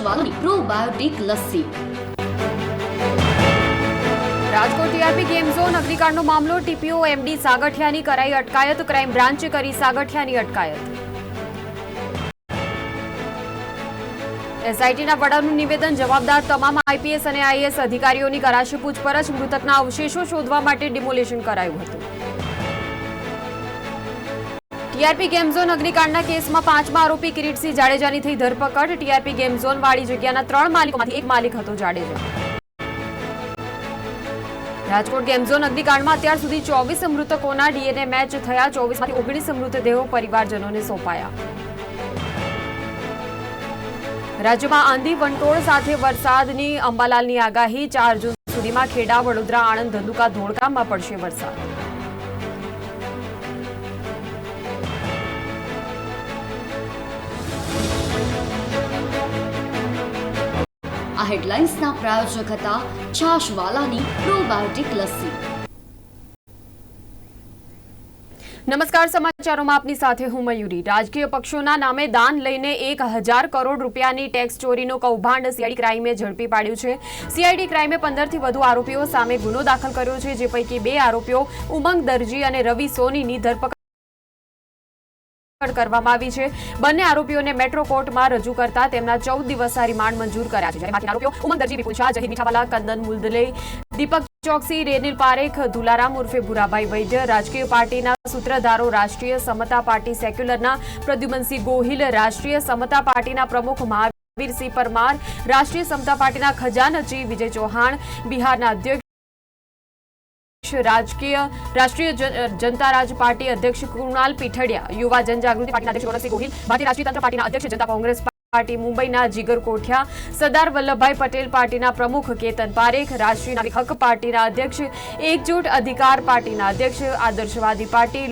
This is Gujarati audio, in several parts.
છાશવાલાની probiotic lassi. Rajkot TRP game zone અગ્નિકાંડનો મામલો, ટીપીઓ એમડી સાગઠિયાની કરાઈ અટકાયત, ક્રાઇમ બ્રાન્ચે કરી સાગઠિયાની અટકાયત. એસઆઈટીના વડાનું નિવેદન જવાબદાર તમામ આઈપીએસ અને આઈએએસ અધિકારીઓની કરાશે પૂછપરછ, મૃતકના અવશેષો શોધવા માટે ડિમોલેશન કરાયું હતું. ટીઆરપી ગેમ અગ્નિકાંડના કેસમાં પાંચમા આરોપી કિરીટસિંહ જાડેજાની થઈ ધરપકડ. ટીઆરપી ગેમ વાળી જગ્યાના ત્રણ માલિકોમાંથી એક માલિક હતો જાડેજા. રાજકોટ ગેમ અગ્નિકાંડમાં અત્યાર સુધી ચોવીસ મૃતકોના ડીએનએ મેચ થયા. ચોવીસમાંથી ઓગણીસ મૃતદેહો પરિવારજનોને સોંપાયા. રાજ્યમાં આંધી વંટોળ સાથે વરસાદની અંબાલાલની આગાહી. ચાર જૂન સુધીમાં ખેડા, વડોદરા, આણંદ ધંધુકા ધોળકામાં પડશે વરસાદ. આ હેડલાઇન્સના પ્રાયોજક હતા છાશવાલાની પ્રોબાયોટિક લસ્સી. નમસ્કાર, સમાચારોમાં આપની સાથે હું મયુરી. રાજકીય પક્ષોના નામે દાન લઈને એક હજાર કરોડ રૂપિયાની ટેક્સ ચોરીનું કૌભાંડ સીઆઈડી ક્રાઇમે ઝડપી પાડ્યું છે. સીઆઈડી ક્રાઇમે પંદરથી વધુ આરોપીઓ સામે ગુનો દાખલ કર્યો છે, જે પૈકી બે આરોપીઓ ઉમંગ દરજી અને રવિ સોનીની ધરપકડ કરવામાં આવી છે. બંને આરોપીઓને મેટ્રો કોર્ટમાં રજૂ કરતા તેમના ચૌદ દિવસના રિમાન્ડ મંજૂર કર્યા છે. જ્યારે આરોપીઓ ઉમંગ વિપુલ શાહ, જહીર મીઠાવાલા, કંદન મુલદલે, દીપક ચોકસી, રેનિલ પારેખ દુલારામ ઉર્ફે ભુરાભાઈ વૈદ્ય, રાજકીય પાર્ટીના સૂત્રધારો, રાષ્ટ્રીય સમતા પાર્ટી સેક્યુલરના પ્રદ્યુમનસિંહ ગોહિલ, રાષ્ટ્રીય સમતા પાર્ટીના પ્રમુખ મહાવીરસિંહ પરમાર, રાષ્ટ્રીય સમતા પાર્ટીના ખજાનચી વિજય ચૌહાણ, બિહારના અધ્યક્ષ રાજકીય, રાષ્ટ્રીય જનતા રાજ પાર્ટી અધ્યક્ષ કૃણાલ પીઠડિયા, યુવા જનજાગૃતિ પાર્ટીના અધ્યક્ષ રોનકસિંહ ગોહિલ, ભારતીય રાષ્ટ્રીય તંત્ર પાર્ટીના અધ્યક્ષ જનતા કોંગ્રેસ પાર્ટી મુંબઈના જીગર કોઠિયા, સરદાર વલ્લભભાઈ પટેલ પાર્ટીના પ્રમુખ કેતન પારેખ, રાષ્ટ્રીય નાગરિક હક પાર્ટીના અધ્યક્ષ, એકજૂટ અધિકાર પાર્ટીના અધ્યક્ષ, આદર્શવાદી પાર્ટી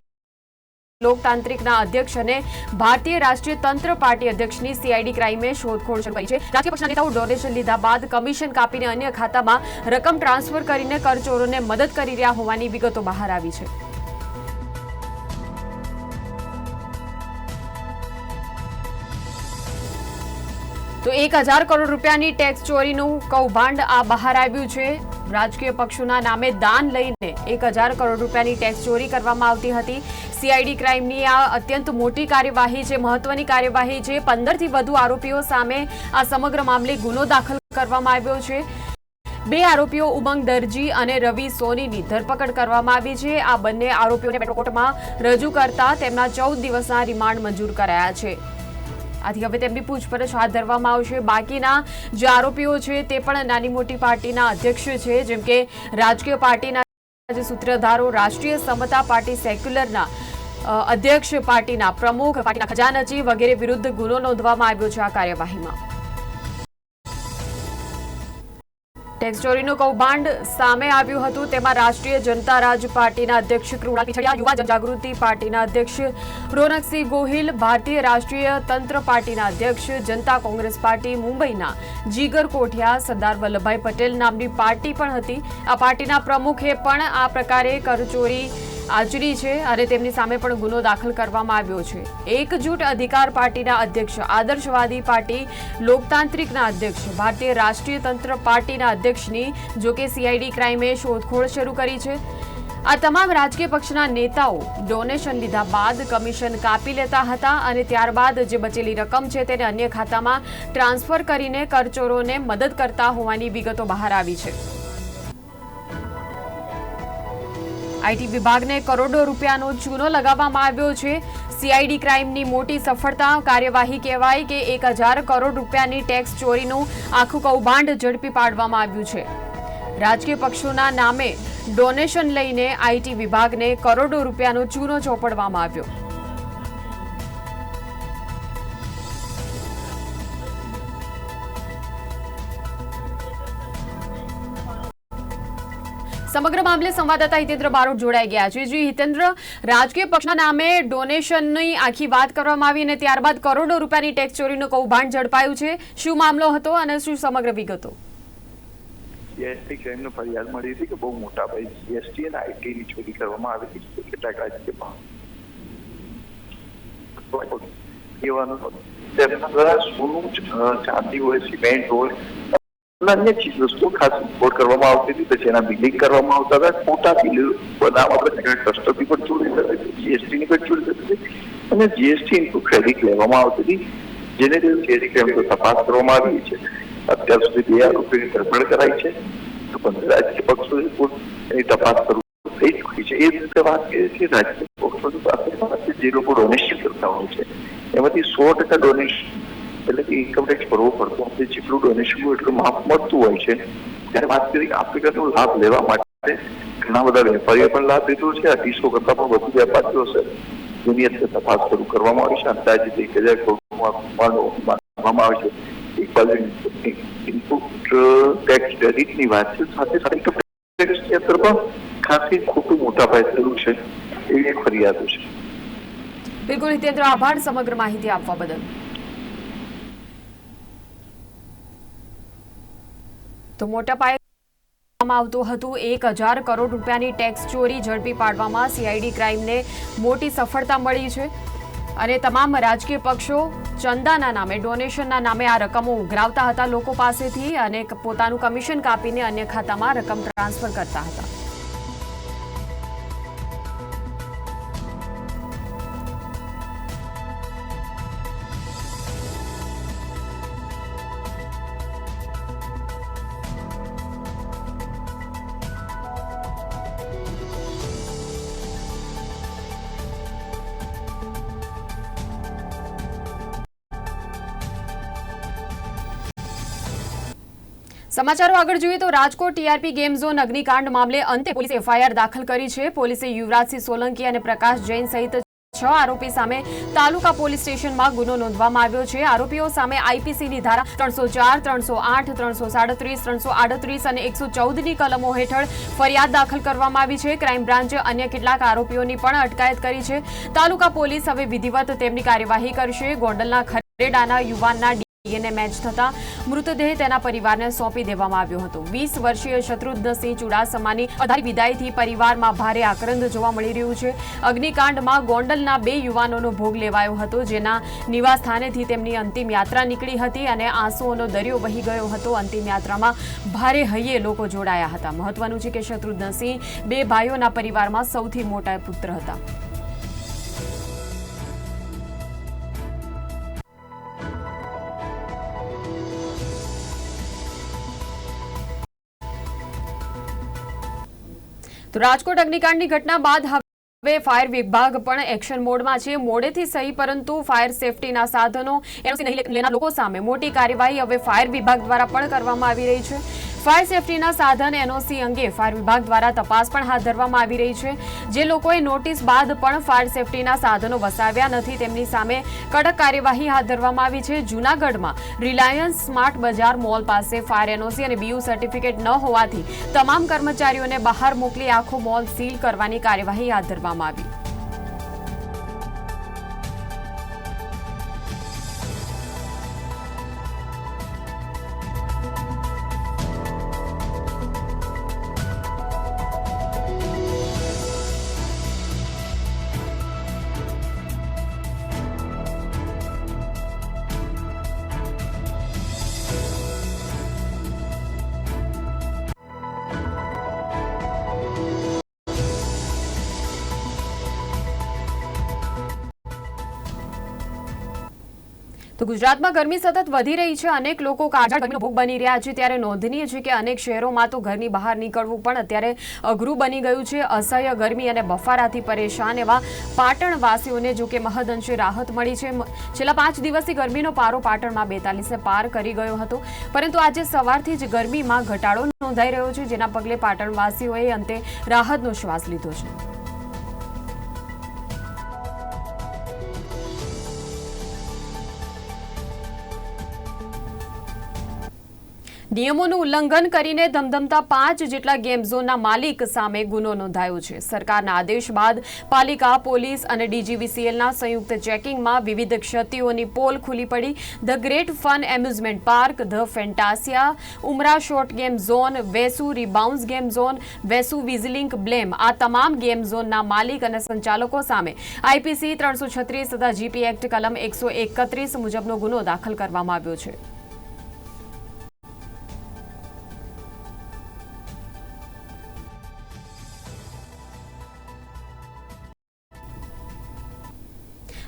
લોકતાંત્રિકના અધ્યક્ષ અને ભારતીય રાષ્ટ્રીય તંત્ર પાર્ટી અધ્યક્ષની સીઆઈડી ક્રાઇમે શોધખોળ શરૂ કરી છે. રાજકીય પક્ષના નેતાઓ ડોનેશન લીધા બાદ કમિશન કાપીને અન્ય ખાતામાં રકમ ટ્રાન્સફર કરીને કરચોરોને મદદ કરી રહ્યા હોવાની વિગતો બહાર આવી છે. તો એક હજાર કરોડ રૂપિયાની ટેક્સ ચોરીનું કૌભાંડ આ બહાર આવ્યું છે. રાજકીય પક્ષોના નામે દાન લઈને એક હજાર કરોડ રૂપિયાની ટેક્સ ચોરી કરવામાં આવતી હતી. સીઆઈડી ક્રાઇમની આ અત્યંત મોટી કાર્યવાહી છે, મહત્વની કાર્યવાહી છે. પંદરથી વધુ આરોપીઓ સામે આ સમગ્ર મામલે ગુનો દાખલ કરવામાં આવ્યો છે. બે આરોપીઓ ઉમંગ દરજી અને રવિ સોનીની ધરપકડ કરવામાં આવી છે. આ બંને આરોપીઓને મેટ્રો કોર્ટમાં રજૂ કરતા તેમના ચૌદ દિવસના રિમાન્ડ મંજૂર કરાયા છે. આથી હવે તેમની પૂછપરછ હાથ ધરવામાં આવશે. બાકીના જે આરોપીઓ છે તે પણ નાની મોટી પાર્ટીના અધ્યક્ષ છે, જેમ કે રાજકીય પાર્ટીના જે સૂત્રધારો, રાષ્ટ્રીય સમતા પાર્ટી સેક્યુલરના અધ્યક્ષ પાર્ટીના પ્રમુખ, પાર્ટીના ખજાનચી વગેરે વિરુદ્ધ ગુનો નોંધવામાં આવ્યો છે આ કાર્યવાહીમાં. ટેક્સ કૌભાંડ સામે આવ્યું હતું. તેમાં રાષ્ટ્રીય જનતા રાજ પાર્ટીના અધ્યક્ષ કૃણા પીછડિયા, યુવા જનજાગૃતિ પાર્ટીના અધ્યક્ષ રોનકસિંહ ગોહિલ, ભારતીય રાષ્ટ્રીય તંત્ર પાર્ટીના અધ્યક્ષ, જનતા કોંગ્રેસ પાર્ટી મુંબઈના જીગર કોઠિયા, સરદાર વલ્લભભાઈ પટેલ નામની પાર્ટી પણ હતી. આ પાર્ટીના પ્રમુખે પણ આ પ્રકારે કરચોરી આચરી છે અને તેમની સામે પણ ગુનો દાખલ કરવામાં આવ્યો છે. એકજૂટ અધિકાર પાર્ટીના અધ્યક્ષ, આદર્શવાદી પાર્ટી, લોકતાંત્રિકના અધ્યક્ષ, ભારતીય રાષ્ટ્રીય તંત્ર પાર્ટીના અધ્યક્ષની જોકે સીઆઈડી ક્રાઇમે શોધખોળ શરૂ કરી છે. આ તમામ રાજકીય પક્ષના નેતાઓ ડોનેશન લીધા બાદ કમિશન કાપી લેતા હતા અને ત્યારબાદ જે બચેલી રકમ છે તેને અન્ય ખાતામાં ટ્રાન્સફર કરીને કરચોરોને મદદ કરતા હોવાની વિગતો બહાર આવી છે. આઈટી વિભાગને કરોડો રૂપિયાનો ચૂનો લગાવવામાં આવ્યો છે. સીઆઈડી ક્રાઇમની મોટી સફળતા કાર્યવાહી કહેવાય કે એક હજાર કરોડ રૂપિયાની ટેક્સ ચોરીનું આખું કૌભાંડ ઝડપી પાડવામાં આવ્યું છે. રાજકીય પક્ષોના નામે ડોનેશન લઈને આઈટી વિભાગને કરોડો રૂપિયાનો ચૂનો ચોપડવામાં આવ્યો. સમગ્ર મામલે સંવાદદાતા હિતેન્દ્ર બારોટ જોડાઈ ગયા છે. જી હિતેન્દ્ર, રાજકીય પક્ષના નામે ડોનેશનની આખી વાત કરવામાં આવી અને ત્યારબાદ કરોડો રૂપિયાની ટેક્સ ચોરીનું કૌભાંડ ઝડપાયું છે. શું મામલો હતો અને શું સમગ્ર વિગતો? જીએસટી ક્રાઇમનો ફરિયાદ મળી હતી કે બહુ મોટા ભાઈ જીએસટી અને આઈટીની ચોરી કરવામાં આવી હતી. કેટલાક રાજ્યમાં એવાનું તેમના દ્વારા સોનું ચાંદી હોય, સિમેન્ટ હોય અન્ય ચીજ વસ્તુ ખાસ ઇમ્પોર્ટ કરવામાં આવતી હતી પછી એના બિલિંગ કરવામાં આવતા હતા, ખોટા બિલ બનાવવા આપણે કસ્ટમની પણ ચોરી થતી જીએસટી ની પણ ચોરી થતી હતી, અને જીએસટી ઇનપુટ ક્રેડિટ લેવામાં આવતી હતી, જેને લીધે ક્રેડિટ ક્રાઇમ તો તપાસ કરવામાં આવી છે. અત્યાર સુધી બે હજાર રૂપિયાની ધરપકડ કરાઈ છે, તો પંદર રાજકીય પક્ષો પણ એની તપાસ કરવું થઈ ચૂકી છે. એ રીતે વાત કરીએ છીએ રાજકીય પક્ષોની પાસે પાસે જે લોકો ડોનેશન કરતા હોય છે, એમાંથી સો ટકા ડોનેશન એટલે કે ઇન્કમ કરવો પડતો. નથી જેટલું ડોનેશન એટલું માફ મળતું હોય છે. ત્યારે વાત કરી આફ્રિકાનો લાભ લેવા માટે ઘણા બધા વેપારીઓ પણ લાભ લીધો છે. અઢીસો કરતા પણ વધુ વેપારીઓ છે. જેની અંદર તપાસ શરૂ કરવામાં આવી છે. અંદાજિત એક હજાર કરોડમાં માનવામાં આવે છે. એક બાજુ ઇનપુટ ટેક્સ ક્રેડિટની વાત છે. સાથે સાથે ટેક્સની અંદર પણ ખાસી ખોટું મોટા પાયે થયું છે. એવી એક ફરિયાદો છે. બિલકુલ હિતેન્દ્ર આભાર સમગ્ર માહિતી આપવા બદલ. તો મોટા પાયે આવતું હતું. એક હજાર કરોડ રૂપિયાની ટેક્સ ચોરી ઝડપી પાડવામાં સીઆઈડી ક્રાઇમને મોટી સફળતા મળી છે. અને તમામ રાજકીય પક્ષો ચંદાના નામે, ડોનેશનના નામે આ રકમો ઉઘરાવતા હતા લોકો પાસેથી અને પોતાનું કમિશન કાપીને અન્ય ખાતામાં રકમ ટ્રાન્સફર કરતા હતા. સમાચારો આગળ જોઈએ તો રાજકોટ ટીઆરપી ગેમ ઝોન અગ્નિકાંડ મામલે અંતે પોલીસે એફઆઈઆર દાખલ કરી છે. પોલીસે યુવરાજસિંહ સોલંકી અને પ્રકાશ જૈન સહિત છ આરોપી સામે તાલુકા પોલીસ સ્ટેશનમાં ગુનો નોંધવામાં આવ્યો છે. આરોપીઓ સામે આઈપીસીની ધારા ત્રણસો ચાર, ત્રણસો આઠ, ત્રણસો સાડત્રીસ, ત્રણસો આડત્રીસ અને એકસો ચૌદની કલમો હેઠળ ફરિયાદ દાખલ કરવામાં આવી છે. ક્રાઇમ બ્રાન્ચે અન્ય કેટલાક આરોપીઓની પણ અટકાયત કરી છે. તાલુકા પોલીસ હવે વિધિવત તેમની કાર્યવાહી કરશે. ગોંડલના ખરેડાના યુવાનના ડીએનએ મેચ થતા મૃતદેહ તેના પરિવારને સોંપી દેવામાં આવ્યો હતો. વીસ વર્ષીય શત્રુઘ્નસિંહ ચુડાસમાની અધારી વિદાયથી પરિવારમાં ભારે આક્રંદ જોવા મળી રહ્યું છે. અગ્નિકાંડમાં ગોંડલના બે યુવાનોનો ભોગ લેવાયો હતો, જેના નિવાસ સ્થાનેથી તેમની અંતિમ યાત્રા નીકળી હતી અને આંસુઓનો દરિયો વહી ગયો હતો. અંતિમ યાત્રામાં ભારે હૈયે લોકો જોડાયા હતા. મહત્વનું છે કે શત્રુઘ્નસિંહ બે ભાઈઓના પરિવારમાં સૌથી મોટા પુત્ર હતા. તો રાજકોટ અગ્નિકાંડની ઘટના બાદ હવે ફાયર વિભાગ પણ એક્શન મોડમાં છે. મોડેથી સહી, પરંતુ ફાયર સેફટીના સાધનો એનઓસી નહીં લેનાર લોકો સામે મોટી કાર્યવાહી હવે ફાયર વિભાગ દ્વારા પણ કરવામાં આવી રહી છે. ફાયર સેફટીના સાધન એનઓસી અંગે ફાયર વિભાગ દ્વારા તપાસ પણ હાથ ધરવામાં આવી રહી છે. જે લોકોએ નોટિસ બાદ પણ ફાયર સેફટીના સાધનો વસાવ્યા નથી, તેમની સામે કડક કાર્યવાહી હાથ ધરવામાં આવી છે. જૂનાગઢમાં રિલાયન્સ સ્માર્ટ બજાર મોલ પાસે ફાયર એનઓસી અને બીયુ સર્ટિફિકેટ ન હોવાથી તમામ કર્મચારીઓને બહાર મોકલી આખો મોલ સીલ કરવાની કાર્યવાહી હાથ ધરવામાં આવી. તો ગુજરાતમાં ગરમી સતત વધી રહી છે. અનેક લોકો ગરમીનો ભોગ બની રહ્યા છે. ત્યારે નોંધનીય છે કે અનેક શહેરોમાં તો ઘરની બહાર નીકળવું પણ અત્યારે અઘરું બની ગયું છે. અસહ્ય ગરમી અને બફારાથી પરેશાન એવા પાટણવાસીઓને જો કે મહદઅંશે રાહત મળી છે. છેલ્લા પાંચ દિવસથી ગરમીનો પારો પાટણમાં બેતાલીસે પાર કરી ગયો હતો. પરંતુ આજે સવારથી જ ગરમીમાં ઘટાડો નોંધાઈ રહ્યો છે. જેના પગલે પાટણવાસીઓએ અંતે રાહતનો શ્વાસ લીધો છે. નિયમોનું ઉલ્લંઘન કરીને ધમધમતા પાંચ જેટલા ગેમ ઝોનના માલિક સામે ગુનો નોંધાયો છે. સરકારના આદેશ બાદ પાલિકા, પોલીસ અને ડીજીવીસીએલના સંયુક્ત ચેકિંગમાં વિવિધ ક્ષતિઓની પોલ ખુલી પડી. The great fun amusement park, the Fantasia, Umra short game zone, Vesu rebounce game zone, Vesu વિઝલિંક બ્લેમ આ તમામ ગેમ ઝોનના માલિક અને સંચાલકો સામે આઈપીસી ત્રણસો છત્રીસ તથા જીપી એક્ટ કલમ એકસો એકત્રીસ મુજબનો ગુનો દાખલ કરવામાં આવ્યો છે.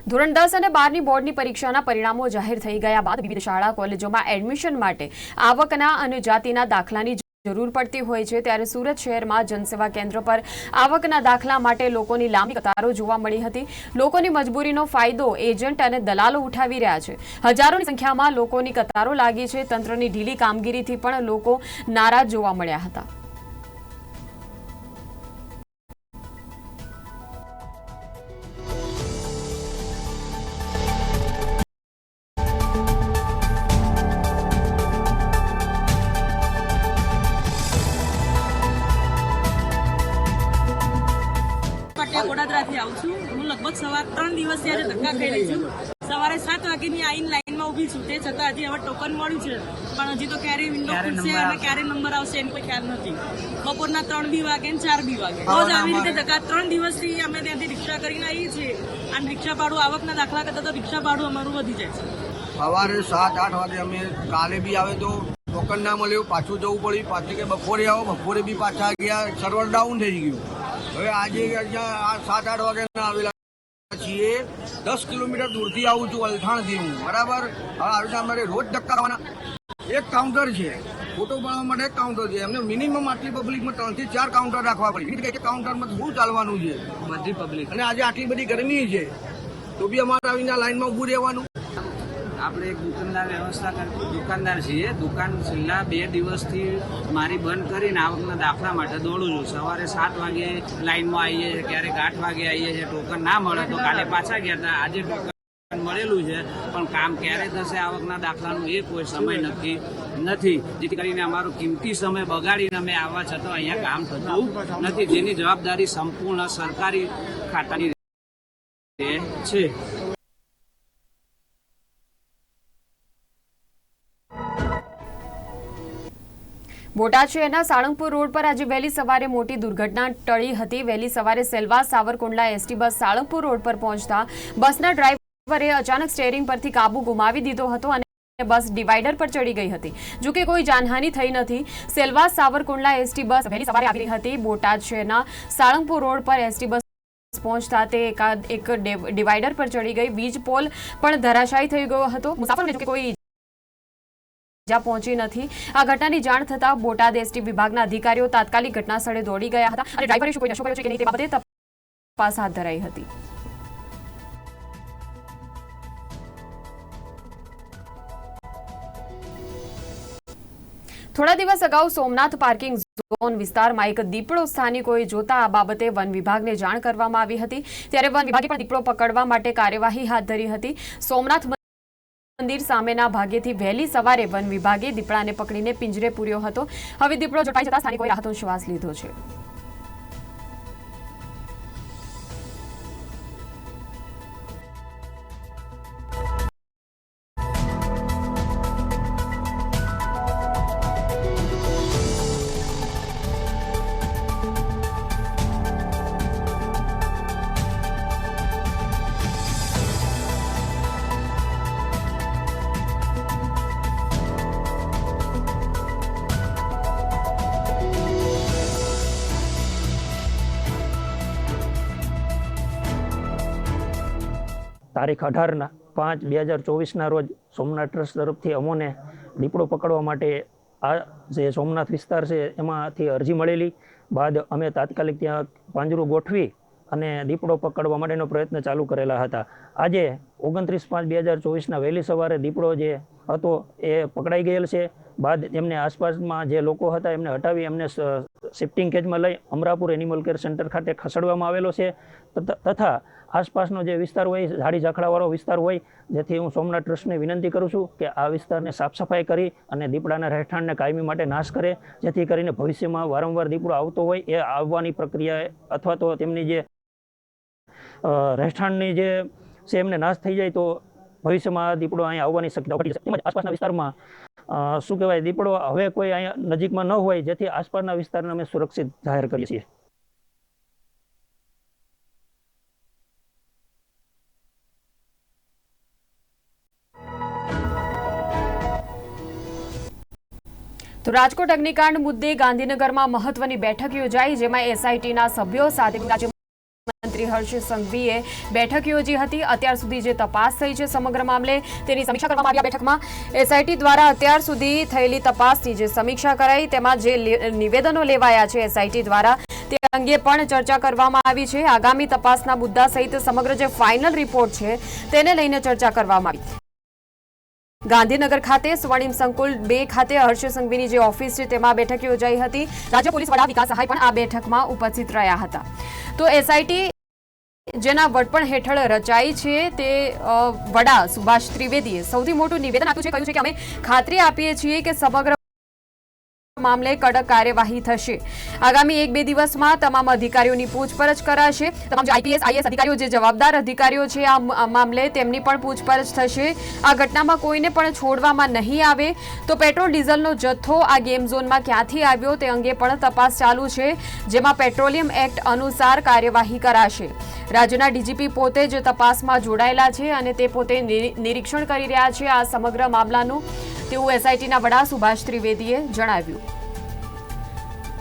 ધોરણ દસ અને બારની બોર્ડની પરીક્ષાના પરિણામો જાહેર થઈ ગયા બાદ વિવિધ શાળા, કોલેજોમાં એડમિશન માટે આવકના અને જાતિના દાખલાની જરૂર પડતી હોય છે. ત્યારે સુરત શહેરમાં જનસેવા કેન્દ્ર પર આવકના દાખલા માટે લોકોની લાંબી કતારો જોવા મળી હતી. લોકોની મજબૂરીનો ફાયદો એજન્ટ અને દલાલો ઉઠાવી રહ્યા છે. હજારોની સંખ્યામાં લોકોની કતારો લાગી છે. તંત્રની ઢીલી કામગીરીથી પણ લોકો નારાજ જોવા મળ્યા હતા. ક્યારે ખુલશે અને ક્યારે નંબર આવશે એનો કોઈ ખ્યાલ નથી. બપોરના ત્રણ બી વાગે ને ચાર બી વાગે. રોજ આવી રીતે ધક્કા ત્રણ દિવસથી અમે ત્યાંથી રિક્ષા કરીને આવીએ છીએ. અને રિક્ષા ભાડું આવકના દાખલા કરતાં તો રિક્ષા ભાડું અમારું વધી જાય છે. સવારે સાત આઠ વાગે અમે કાલે બી આવે તો ટોકન ના મળ્યું પાછું જવું પડ્યું. પાછું કે બપોરે આવો બપોરે બી પાછા ગયા સર્વર ડાઉન થઈ ગયું. હવે આજે આ સાત આઠ વાગે આવેલા છીએ. દસ કિલોમીટર દૂરથી આવું છું અલથાણથી હું. બરાબર? હવે આવી અમારે રોજ ધક્કા એક કાઉન્ટર છે. ફોટો પાડવા માટે એક કાઉન્ટર છે. એમને મિનિમમ આટલી પબ્લિકમાં ત્રણથી ચાર કાઉન્ટર રાખવા પડે. કે કાઉન્ટરમાં શું ચાલવાનું છે? બધી પબ્લિક અને આજે આટલી બધી ગરમી છે તો બી અમારે આવીને લાઈનમાં ઊભું રહેવાનું. આપણે એક દુકાનદાર વ્યવસ્થા કર- દુકાનદાર છીએ. દુકાન છેલ્લા બે દિવસથી મારી બંધ કરીને આવકના દાખલા માટે દોડું છું. સવારે સાત વાગે લાઈનમાં આવીએ છીએ ક્યારેક આઠ વાગે આવીએ છીએ. ટોકન ના મળે તો કાલે પાછા ગયા હતા. આજે ટોકન મળેલું છે, પણ કામ ક્યારે થશે આવકના દાખલાનું એ કોઈ સમય નક્કી નથી. જેથી કરીને અમારો કિંમતી સમય બગાડીને અમે આવવા છતાં અહીંયા કામ થતું નથી. જેની જવાબદારી સંપૂર્ણ સરકારી ખાતાની છે. બોટાદ શહેરના સાળંગપુર રોડ પર આજે વહેલી સવારે મોટી દુર્ઘટના ટળી હતી. વહેલી સવારે Selvas Savarkundla ST bus Salangpur road પર પહોંચતા બસના ડ્રાઈવરે અચાનક સ્ટેરિંગ પરથી કાબુ ગુમાવી દીધો હતો અને બસ ડિવાઈડર પર ચડી ગઈ હતી. જો કે કોઈ જાનહાનિ થઈ નથી. સેલવાસ સાવરકુંડલા એસટી બસ વહેલી સવારે આવી હતી. બોટાદ શહેરના સાળંગપુર રોડ પર એસટી બસ પહોંચતા તે એકાદ એક ડિવાઈડર પર ચડી ગઈ. વીજ પોલ પણ ધરાશાયી થઈ ગયો હતો. મુસાફરને જો કે કોઈ પહોંચી નથી. આ ઘટનાની જાણ થતાં બોટાદ એસટી વિભાગના અધિકારીઓ તાત્કાલિક ઘટના સ્થળે દોડી ગયા હતા અને ડ્રાઈવરે શું કોઈ નશો કર્યો છે કે નહીં તે બાબતે તપાસ હાથ ધરાઈ હતી. થોડા દિવસ અગાઉ સોમનાથ પાર્કિંગ ઝોન વિસ્તારમાં એક દીપડો સ્થાનિકોએ જોતા આ બાબતે વન વિભાગને જાણ કરવામાં આવી હતી. ત્યારે વન વિભાગે પણ દીપડો પકડવા માટે કાર્યવાહી હાથ ધરી હતી. સોમનાથ મંદિર સામેના ભાગેથી વહેલી સવારે વન વિભાગે દીપડાને પકડીને પિંજરે પૂર્યો હતો. હવે દીપડો ઝડપાઈ જતા સ્થાનિકોએ રાહતનો શ્વાસ લીધો છે. તારીખ અઢારના પાંચ બે હજાર ચોવીસના રોજ સોમનાથ ટ્રસ્ટ તરફથી અમોને દીપડો પકડવા માટે આ જે સોમનાથ વિસ્તાર છે એમાંથી અરજી મળેલી. બાદ અમે તાત્કાલિક ત્યાં પાંજરું ગોઠવી અને દીપડો પકડવા માટેનો પ્રયત્ન ચાલુ કરેલા હતા. આજે ઓગણત્રીસ પાંચ બે હજાર ચોવીસના વહેલી સવારે દીપડો જે હતો એ પકડાઈ ગયેલ છે. બાદ એમને આસપાસમાં જે લોકો હતા એમને હટાવી એમને શિફ્ટિંગ કેજમાં લઈ અમરાપુર એનિમલ કેર સેન્ટર ખાતે ખસેડવામાં આવેલો છે. તથ- આસપાસનો જે વિસ્તાર હોય, ઝાડી ઝાખડાવાળો વિસ્તાર હોય, જેથી હું સોમનાથ ટ્રસ્ટને વિનંતી કરું છું કે આ વિસ્તારને સાફ સફાઈ કરી અને દીપડાના રહેઠાણને કાયમી માટે નાશ કરે, જેથી કરીને ભવિષ્યમાં વારંવાર દીપડો આવતો હોય એ આવવાની પ્રક્રિયા અથવા તો તેમની જે રહેઠાણની જે છે એમને નાશ થઈ જાય તો ભવિષ્યમાં દીપડો અહીંયા આવવાની શક્યતા ઘટી તેમજ આસપાસના વિસ્તારમાં શું કહેવાય, દીપડો હવે કોઈ અહીંયા નજીકમાં ન હોય, જેથી આસપાસના વિસ્તારને અમે સુરક્ષિત જાહેર કરીએ છીએ. તો રાજકોટ અગ્નિકાંડ મુદ્દે ગાંધીનગરમાં મહત્વની બેઠક યોજાઈ, જેમાં એસઆઈટીના સભ્યો સાથે રાજ્યમંત્રી હર્ષ સંઘવીએ બેઠક યોજી હતી. અત્યાર સુધી જે તપાસ થઈ છે સમગ્ર મામલે, તેની સમીક્ષા કરવામાં આવી. બેઠકમાં એસઆઈટી દ્વારા અત્યાર સુધી થયેલી તપાસની જે સમીક્ષા કરાઈ, તેમાં જે નિવેદનો લેવાયા છે એસઆઈટી દ્વારા, તે અંગે પણ ચર્ચા કરવામાં આવી છે. આગામી તપાસના મુદ્દા સહિત સમગ્ર જે ફાઇનલ રિપોર્ટ છે, તેને લઈને ચર્ચા કરવામાં આવી. ગાંધીનગર ખાતે સ્વર્ણિમ સંકુલ બે ખાતે હર્ષ સંઘવીની જે ઓફિસ છે, તેમાં બેઠક યોજાઈ હતી. રાજ્ય પોલીસ વડા વિકાસ સહાય પણ આ બેઠકમાં ઉપસ્થિત રહ્યા હતા. તો એસઆઈટી જેના વડપણ હેઠળ રચાઈ છે, તે વડા સુભાષ ત્રિવેદીએ સૌથી મોટું નિવેદન આપ્યું છે, કહ્યું છે કે અમે ખાતરી આપીએ છીએ કે સમગ્ર મામલે કડક કાર્યવાહી થશે. આગામી એક બે દિવસમાં તમામ અધિકારીઓની પૂછપરછ કરાશે. તમામ આઈપીએસ આઈએસ અધિકારીઓ, જે જવાબદાર અધિકારીઓ છે, આ મામલે તેમની પણ પૂછપરછ થશે. આ ઘટનામાં કોઈને પણ છોડવામાં નહીં આવે. તો પેટ્રોલ, ડીઝલનો જથ્થો આ ગેમ ઝોનમાં ક્યાંથી આવ્યો તે અંગે પણ તપાસ ચાલુ છે, જેમાં પેટ્રોલિયમ એક્ટ અનુસાર કાર્યવાહી કરાશે. રાજ્યના ડીજીપી પોતે જ તપાસમાં જોડાયેલા છે અને તે પોતે નિરીક્ષણ કરી રહ્યા છે આ સમગ્ર મામલાનું. તેવું એસઆઈટીના વડા સુભાષ ત્રિવેદીએ જણાવ્યું.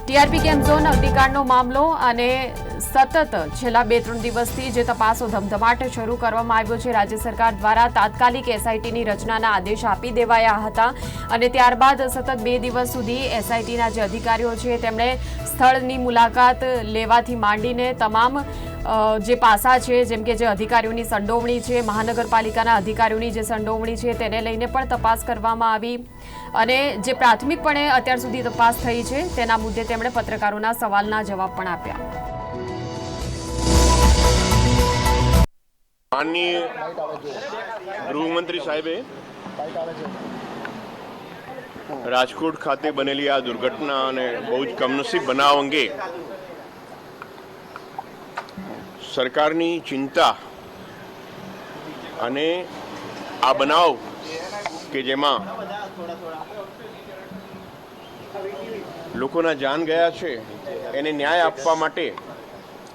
ટીઆરપી ગેમ ઝોન અગ્નિકાંડનો મામલો અને સતત છેલ્લા બે ત્રણ દિવસથી જે તપાસો ધમધમાટ શરૂ કરવામાં આવ્યો છે, રાજ્ય સરકાર દ્વારા તાત્કાલિક એસઆઈટીની રચનાના આદેશ આપી દેવાયા હતા અને ત્યારબાદ સતત બે દિવસ સુધી એસઆઈટીના જે અધિકારીઓ છે, તેમણે સ્થળની મુલાકાત લેવાથી માંડીને તમામ જે પાસા છે, જેમ કે જે અધિકારીઓની સંડોવણી છે, મહાનગરપાલિકાના અધિકારીઓની જે સંડોવણી છે, તેને લઈને પણ તપાસ કરવામાં આવી અને જે પ્રાથમિકપણે અત્યાર સુધી તપાસ થઈ છે, તેના મુદ્દે તેમણે પત્રકારોના સવાલના જવાબ પણ આપ્યા. માનનીય ગૃહમંત્રી સાહેબે રાજકોટ ખાતે બનેલી આ દુર્ઘટના અને બહુ જ કમનસીબ બનાવ અંગે સરકારની ચિંતા અને આ બનાવ કે જેમાં લોકોના જાન ગયા છે, એને ન્યાય આપવા માટે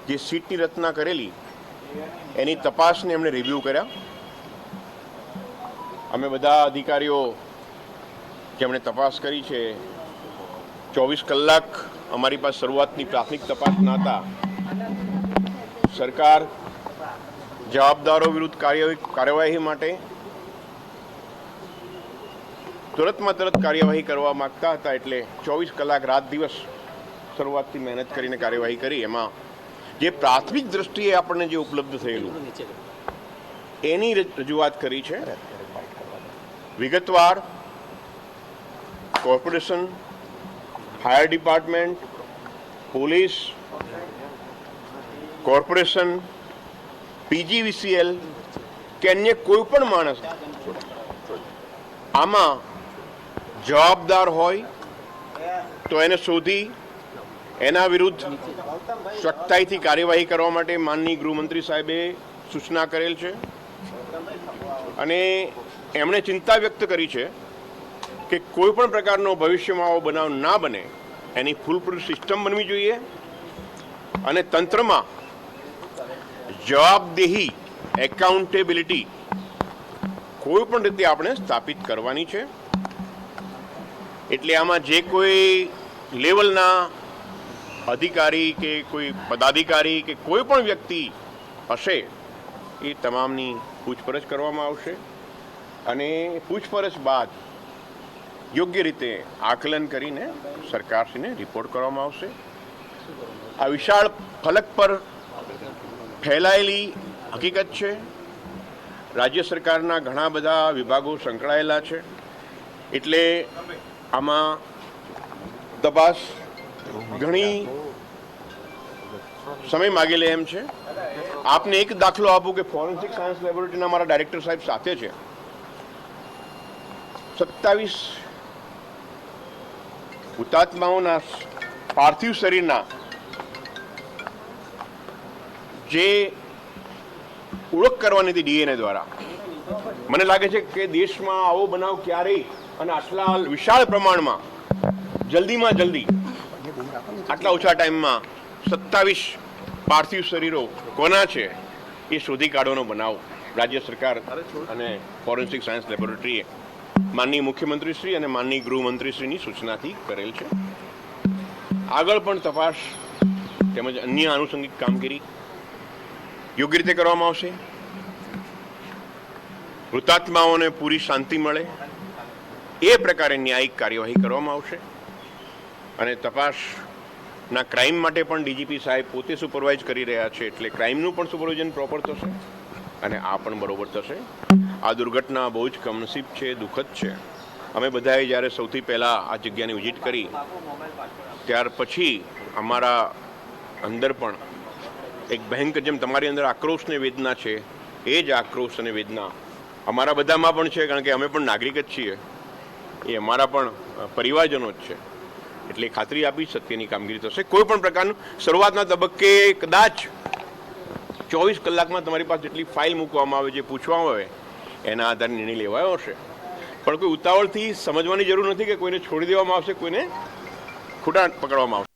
જે સીટની રચના કરેલી એની તપાસને એમણે રિવ્યૂ કર્યા. અમે બધા અધિકારીઓ જેમણે તપાસ કરી છે, ચોવીસ કલાક અમારી પાસે શરૂઆતની પ્રાથમિક તપાસ ના હતા. સરકાર જવાબદારો વિરુદ્ધ કાર્યવાહી માટે તુરંતમાં તરત કાર્યવાહી કરવા માંગતા હતા એટલે ચોવીસ કલાક રાત દિવસ શરૂઆતથી મહેનત કરીને કાર્યવાહી કરી. એમાં જે પ્રાથમિક દ્રષ્ટિએ આપણને જે ઉપલબ્ધ થયેલું, એની રજૂઆત કરી છે. વિગતવાર, corporation, fire department, police, corporation, PGVCL, કે અન્ય કોઈ પણ માણસ. આમાં જવાબદાર હોય તો એને શોધી એના વિરુદ્ધ સખ્તાઈથી કાર્યવાહી કરવા માટે માનનીય ગૃહમંત્રી સાહેબે સૂચના કરેલ છે. અને એમણે ચિંતા વ્યક્ત કરી છે કે કોઈ પણ પ્રકારનો ભવિષ્યમાં આવો બનાવ ના બને, એની ફૂલપ્રૂફ સિસ્ટમ બનવી જોઈએ અને તંત્રમાં જવાબદેહી, એકાઉન્ટેબિલિટી કોઈ પણ રીતે આપણે સ્થાપિત કરવાની છે. એટલે આમાં જે કોઈ લેવલના અધિકારી કે કોઈ પદાધિકારી કે કોઈ પણ વ્યક્તિ હશે, એ તમામની પૂછપરછ કરવામાં આવશે અને પૂછપરછ બાદ યોગ્ય રીતે આકલન કરીને સરકારશ્રીને રિપોર્ટ કરવામાં આવશે. આ વિશાળ ફલક પર ફેલાયેલી હકીકત છે. રાજ્ય સરકારના ઘણા બધા વિભાગો સંકળાયેલા છે. એટલે આમાં તપાસ ઘણી સમય માગી લે એમ છે. આપને એક દાખલો આપું કે ફોરેન્સિક સાયન્સ લેબોરેટરીના મારા ડાયરેક્ટર સાહેબ સાથે છે. સત્તાવીસ હુતાત્માઓના પાર્થિવ શરીરના જે ઓળખ કરવાની હતી ડીએનએ દ્વારા. મને લાગે છે કે દેશમાં આવો બનાવ ક્યારેય અને આટલા વિશાળ પ્રમાણમાં જલ્દીમાં જલ્દી આટલા ઓછા ટાઈમમાં સત્તાવીસ પાર્થિવ શરીરો કોના છે એ શોધી કાઢવાનો બનાવ રાજ્ય સરકાર અને ફોરેન્સિક સાયન્સ લેબોરેટરીએ માનનીય મુખ્યમંત્રીશ્રી અને માનનીય ગૃહમંત્રીશ્રીની સૂચનાથી કરેલ છે. આગળ પણ તપાસ તેમજ અન્ય આનુષંગિક કામગીરી યોગ્ય રીતે કરવામાં આવશે. મૃતાત્માઓને પૂરી શાંતિ મળે. એ પ્રકારે ન્યાયિક કાર્યવાહી કરવામાં આવશે. અને તપાસના ક્રાઇમ માટે પણ ડીજીપી સાહેબ પોતે સુપરવાઇઝ કરી રહ્યા છે એટલે ક્રાઇમનું પણ સુપરવિઝન પ્રોપર થશે અને આ પણ બરોબર થશે. આ દુર્ઘટના બહુ જ કમનસીબ છે, દુઃખદ છે. અમે બધાએ જ્યારે સૌથી પહેલાં આ જગ્યાની વિઝિટ કરી, ત્યાર પછી અમારા અંદર પણ એક ભયંકર જેમ તમારી અંદર આક્રોશ ને વેદના છે, એ જ આક્રોશ અને વેદના અમારા બધામાં પણ છે, કારણ કે અમે પણ નાગરિક જ છીએ. એ અમારા પણ પરિવારજનો જ છે. એટલે ખાતરી આપી સત્યની કામગીરી થશે. કોઈ પણ પ્રકારનું શરૂઆતના તબક્કે કદાચ ચોવીસ કલાકમાં તમારી પાસે જેટલી ફાઇલ મૂકવામાં આવે, જે પૂછવામાં આવે, એના આધારે નિર્ણય લેવાયો હશે. પણ કોઈ ઉતાવળથી સમજવાની જરૂર નથી કે કોઈને છોડી દેવામાં આવશે, કોઈને ખોટા પકડવામાં આવશે.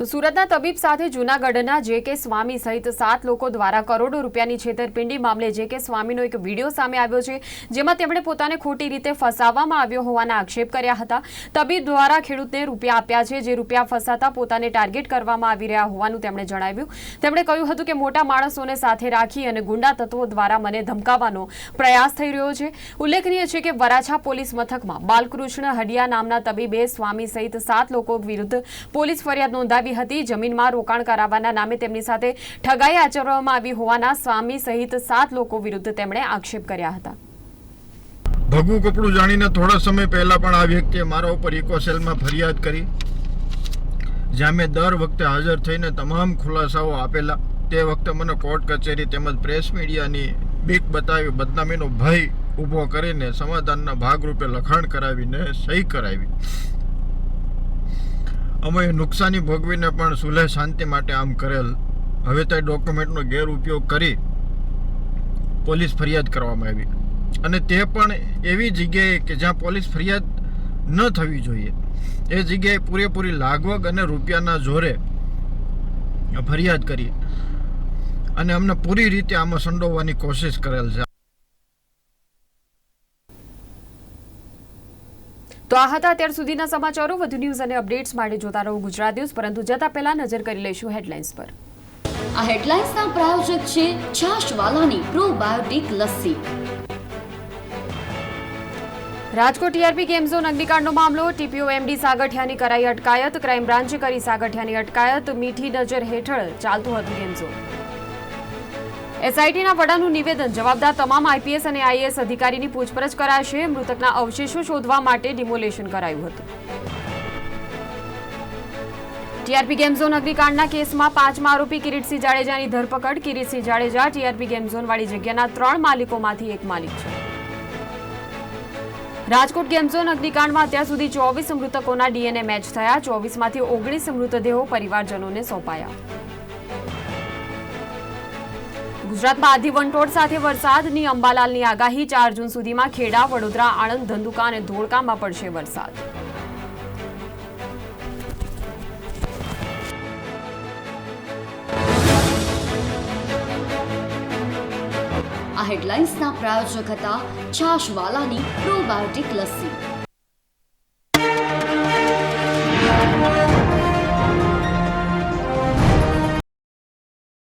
તો સુરતના તબીબ સાથે જૂનાગઢના જે કે સ્વામી સહિત સાત લોકો દ્વારા કરોડો રૂપિયાની છેતરપિંડી મામલે જે કે સ્વામીનો એક વીડિયો સામે આવ્યો છે, જેમાં તેમણે પોતાને ખોટી રીતે ફસાવવામાં આવ્યો હોવાના આક્ષેપ કર્યા હતા. તબીબ દ્વારા ખેડૂતને રૂપિયા આપ્યા છે, જે રૂપિયા ફસાતા પોતાને ટાર્ગેટ કરવામાં આવી રહ્યા હોવાનું તેમણે જણાવ્યું. તેમણે કહ્યું હતું કે મોટા માણસોને સાથે રાખી અને ગુંડા તત્વો દ્વારા મને ધમકાવવાનો પ્રયાસ થઈ રહ્યો છે. ઉલ્લેખનીય છે કે વરાછા પોલીસ મથકમાં બાલકૃષ્ણ હડિયા નામના તબીબે સ્વામી સહિત સાત લોકો વિરુદ્ધ પોલીસ ફરિયાદ નોંધાવી હતી. જમીનમાં રોકાણ કરાવવાના નામે તેમની સાથે ઠગાઈ આચરવામાં આવી હોવાના સ્વામી સહિત સાત લોકો વિરુદ્ધ તેમણે આક્ષેપ કર્યા હતા. ભગવું કપડું જાણીને થોડા સમય પહેલા પણ આ વ્યક્તિએ મારા ઉપર ઇકોસેલમાં ફરિયાદ કરી. જ્યાં મેં દર વખતે હાજર થઈને તમામ ખુલાસાઓ આપેલા. તે વખતે મને કોર્ટ કચેરી તેમજ પ્રેસ મીડિયાની બીક બતાવી બદનામીનો ભય ઊભો કરીને સમાધાનના ભાગરૂપે લખાણ કરાવીને સહી કરાવી. અમે નુકસાની ભોગવીને પણ સુલહ શાંતિ માટે આમ કરેલ. હવે તે ડોક્યુમેન્ટનો ગેરઉપયોગ કરી પોલીસ ફરિયાદ કરવામાં આવી. અને તે પણ એવી જગ્યાએ કે જ્યાં પોલીસ ફરિયાદ ન થવી જોઈએ. એ જગ્યાએ પૂરેપૂરી લાગવગ અને રૂપિયાના જોરે ફરિયાદ કરી. અને અમને પૂરી રીતે આમાં સંડોવવાની કોશિશ કરેલ છે. તો આ હતા અત્યાર સુધીના સમાચારો. વધુ ન્યૂઝ અને અપડેટ્સ માટે જોતા રહો ગુજરાત ન્યૂઝ. પરંતુ જતા પહેલા નજર કરી લઈશું હેડલાઇન્સ પર. આ હેડલાઇન્સના પ્રાયોજક છે છાશવાલાની probiotic lassi. Rajkot TRP game zone અગ્નિકાંડનો મામલો. ટીપીઓ એમડી સાગઠિયાની કરાઈ અટકાયત. ક્રાઇમ બ્રાન્ચે કરી સાગઠિયાની અટકાયત. મીઠી નજર હેઠળ ચાલતું હતું ગેમ ઝોન એસઆઈટીના વડાનું નિવેદન. જવાબદાર તમામ આઈપીએસ અને આઈએએસ અધિકારીની પૂછપરછ કરાશે. મૃતકના અવશેષો શોધવા માટે ડિમોલેશન કરાયું હતું. ટીઆરપી ગેમ ઝોન અગ્નિકાંડના કેસમાં પાંચમા આરોપી કિરીટસિંહ જાડેજાની ધરપકડ. Kiritsinh Jadeja TRP game zone વાળી જગ્યાના ત્રણ માલિકોમાંથી એક માલિક છે. રાજકોટ ગેમ ઝોન અગ્નિકાંડમાં અત્યાર સુધી ચોવીસ મૃતકોના ડીએનએ મેચ થયા. ચોવીસમાંથી ઓગણીસ મૃતદેહો પરિવારજનોને સોંપાયા. ગુજરાતમાં આધી વંટોળ સાથે વરસાદની અંબાલાલની આગાહી ચાર જૂન સુધીમાં ખેડા, વડોદરા, આણંદ, ધંધુકા અને ધોળકામાં પડશે વરસાદ. આ હેડલાઇન્સના પ્રાયોજક હતા છાશવાલાની પ્રોબાયોટિક લસ્સી.